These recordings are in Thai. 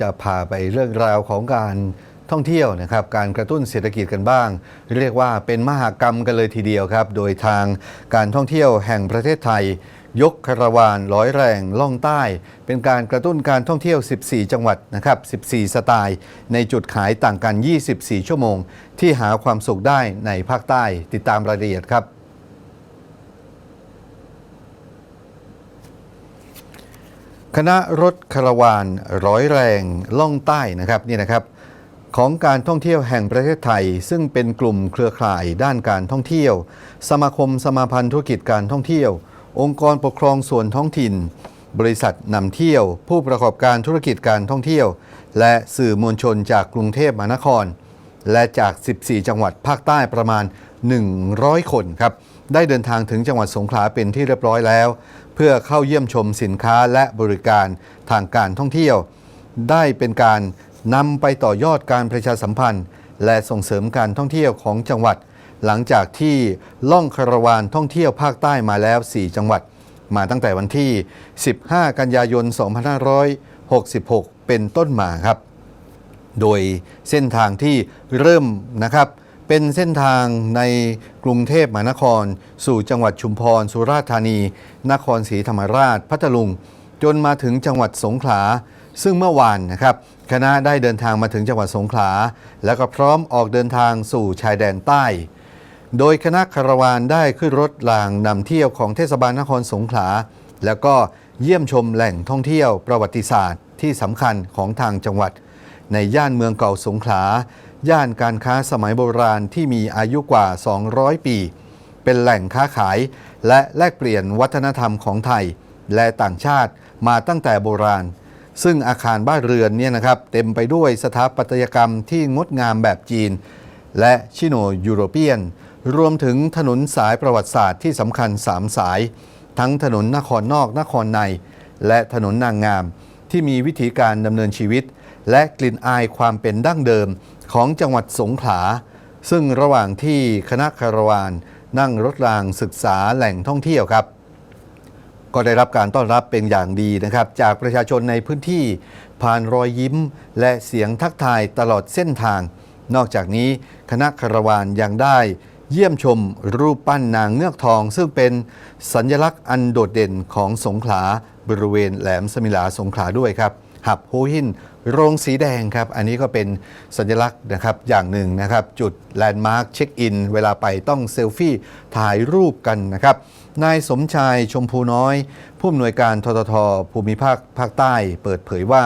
จะพาไปเรื่องราวของการท่องเที่ยวนะครับการกระตุ้นเศรษฐกิจกันบ้าง เรียกว่าเป็นมหากรรมกันเลยทีเดียวครับ โดยทางการท่องเที่ยวแห่งประเทศไทย ยกคาราวานร้อยแรงล่องใต้ เป็นการกระตุ้นการท่องเที่ยว 14 จังหวัดนะครับ 14 สไตล์ ในจุดขายต่างกัน 24 ชั่วโมง ที่หาความสุขได้ในภาคใต้ติดตามรายละเอียดครับ คณะรถคาราวานร้อยแรงล่องใต้นะครับนี่นะครับของการท่องเที่ยวแห่งประเทศไทย ซึ่งเป็นกลุ่มเครือข่ายด้านการท่องเที่ยว สมาคมสมาพันธ์ธุรกิจการท่องเที่ยว องค์กรปกครองส่วนท้องถิ่น บริษัทนำเที่ยว ผู้ประกอบการธุรกิจการท่องเที่ยว และสื่อมวลชนจากกรุงเทพมหานคร และจาก 14 จังหวัดภาคใต้ประมาณ 100 คนครับ ได้เดินทางถึงจังหวัดสงขลาเป็นที่เรียบร้อยแล้ว เพื่อเข้าเยี่ยมชมสินค้าและบริการทางการท่องเที่ยว ได้เป็นการนำไปต่อยอดการประชาสัมพันธ์ และส่งเสริมการท่องเที่ยวของจังหวัด หลังจากที่ล่องคาราวานท่องเที่ยวภาคใต้มาแล้ว 4 จังหวัด มาตั้งแต่วันที่ 15 กันยายน 2566 เป็นต้นมาครับ โดยเส้นทางที่เริ่มนะครับ เป็นเส้นทางในกรุงเทพมหานคร สู่จังหวัดชุมพร สุราษฎร์ธานี นครศรีธรรมราช พัทลุง จนมาถึงจังหวัดสงขลา ซึ่งเมื่อวานนะครับคณะได้เดินทางมาถึงจังหวัดสงขลา แล้วก็พร้อมออกเดินทางสู่ชายแดนใต้ โดยคณะคาราวานได้ขึ้นรถรางนำเที่ยวของเทศบาลนครสงขลา แล้วก็เยี่ยมชมแหล่งท่องเที่ยวประวัติศาสตร์ที่สำคัญของทางจังหวัด ในย่านเมืองเก่าสงขลา ย่านการค้าสมัยโบราณที่มีอายุกว่า 200 ปี เป็นแหล่งค้าขาย และแลกเปลี่ยนวัฒนธรรมของไทย และต่างชาติมาตั้งแต่โบราณ ซึ่งอาคารบ้านเรือนเนี่ยนะครับเต็มไปด้วยสถาปัตยกรรมที่งดงามแบบจีน และชิโนยูโรเปียน รวมถึงถนนสายประวัติศาสตร์ที่สำคัญ 3 สาย ทั้งถนนนครนอกนครใน และถนนนางงามที่มีวิธีการดำเนินชีวิต และกลิ่นอายความเป็นดั้งเดิมของจังหวัดสงขลา ซึ่งระหว่างที่คณะคารวานนั่งรถรางศึกษาแหล่งท่องเที่ยวครับ ก็ได้รับการต้อนรับเป็นอย่างดีนะครับ จากประชาชนในพื้นที่ผ่านรอยยิ้ม และเสียงทักทายตลอดเส้นทาง นอกจากนี้คณะคารวานยังได้เยี่ยมชมรูปปั้นนางเงือกทอง ซึ่งเป็นสัญลักษณ์อันโดดเด่นของสงขลาบริเวณแหลมสมิลาสงขลาด้วยครับหับโฮหิน โรงสีแดงครับ อันนี้ก็เป็นสัญลักษณ์นะครับอย่างหนึ่งนะครับ จุดแลนด์มาร์คเช็คอิน เวลาไปต้องเซลฟี่ถ่ายรูปกันนะครับนายสมชายชมพูน้อย ผู้อำนวยการททท ภูมิภาคภาคใต้เปิดเผยว่า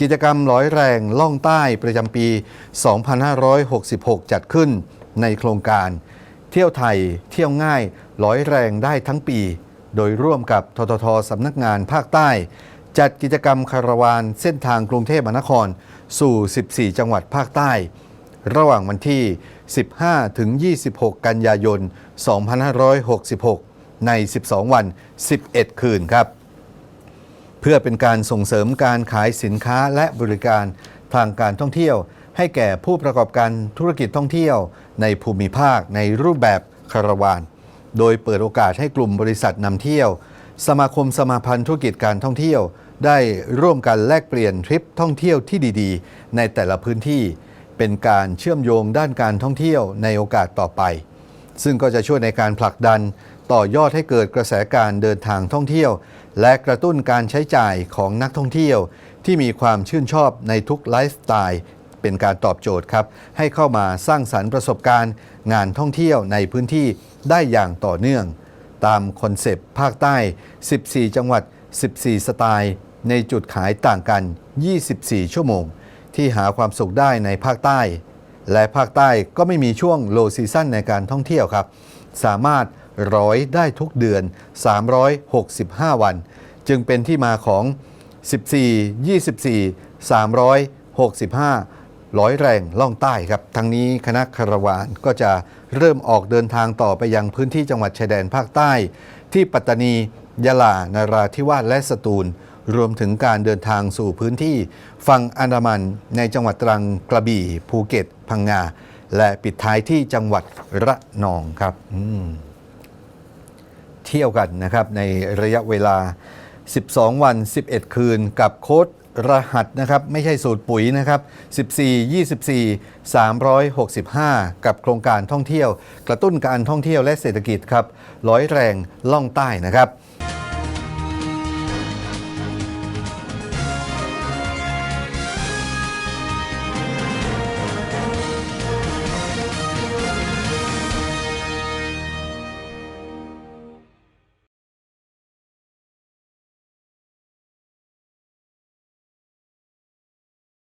กิจกรรมร้อยแรงล่องใต้ประจำปี 2566 จัดขึ้นในโครงการ เที่ยวไทยเที่ยวง่ายร้อยแรงได้ทั้งปี โดยร่วมกับทททสำนักงานภาคใต้ จัดกิจกรรมคาราวานเส้นทางกรุงเทพมหานคร สู่ 14 จังหวัดภาคใต้ ระหว่างวันที่ 15 ถึง 26 กันยายน 2566 ใน 12 วัน 11 คืนครับ เพื่อเป็นการส่งเสริมการขายสินค้าและบริการทางการท่องเที่ยว ให้แก่ผู้ประกอบการธุรกิจท่องเที่ยว ในภูมิภาคในรูปแบบคาราวาน โดยเปิดโอกาสให้กลุ่มบริษัทนำเที่ยว สมาคมสมาพันธ์ธุรกิจการท่องเที่ยว ได้ร่วมกันแลกเปลี่ยนทริปท่องเที่ยวที่ดีๆ ในแต่ละพื้นที่ เป็นการเชื่อมโยงด้านการท่องเที่ยวในโอกาสต่อไป ซึ่งก็จะช่วยในการผลักดันต่อยอดให้เกิดกระแสการเดินทางท่องเที่ยว และกระตุ้นการใช้จ่ายของนักท่องเที่ยว ที่มีความชื่นชอบในทุกไลฟ์สไตล์เป็นการตอบโจทย์ครับ ให้เข้ามาสร้างสรรค์ประสบการณ์ งานท่องเที่ยวในพื้นที่ได้อย่างต่อเนื่อง ตามคอนเซปต์ภาคใต้ 14 จังหวัด 14 สไตล์ ในจุดขายต่างกัน 24 ชั่วโมง ที่หาความสุขได้ในภาคใต้ และภาคใต้ก็ไม่มีช่วงโลซีซั่นในการท่องเที่ยวครับ สามารถร้อยได้ทุกเดือน 365 วัน จึงเป็นที่มาของ 14 24 365ร้อยแรงล่องใต้ครับ ทั้งนี้คณะคารวานก็จะเริ่มออกเดินทางต่อไปยังพื้นที่จังหวัดชายแดนภาคใต้ ที่ปัตตานี ยะลานาราธิวาสและสตูล รวมถึงการเดินทางสู่พื้นที่ฝั่งอันดามันในจังหวัดตรังกระบี่ ภูเก็ต พังงา และปิดท้ายที่จังหวัดระนองครับเที่ยวกันนะครับในระยะเวลา 12 วัน 11 คืนกับโค้ดรหัสนะครับ ไม่ใช่สูตรปุ๋ยนะครับ 14 24 365 กับโครงการท่องเที่ยว กระตุ้นการท่องเที่ยวและเศรษฐกิจครับ ร้อยแรงล่องใต้นะครับ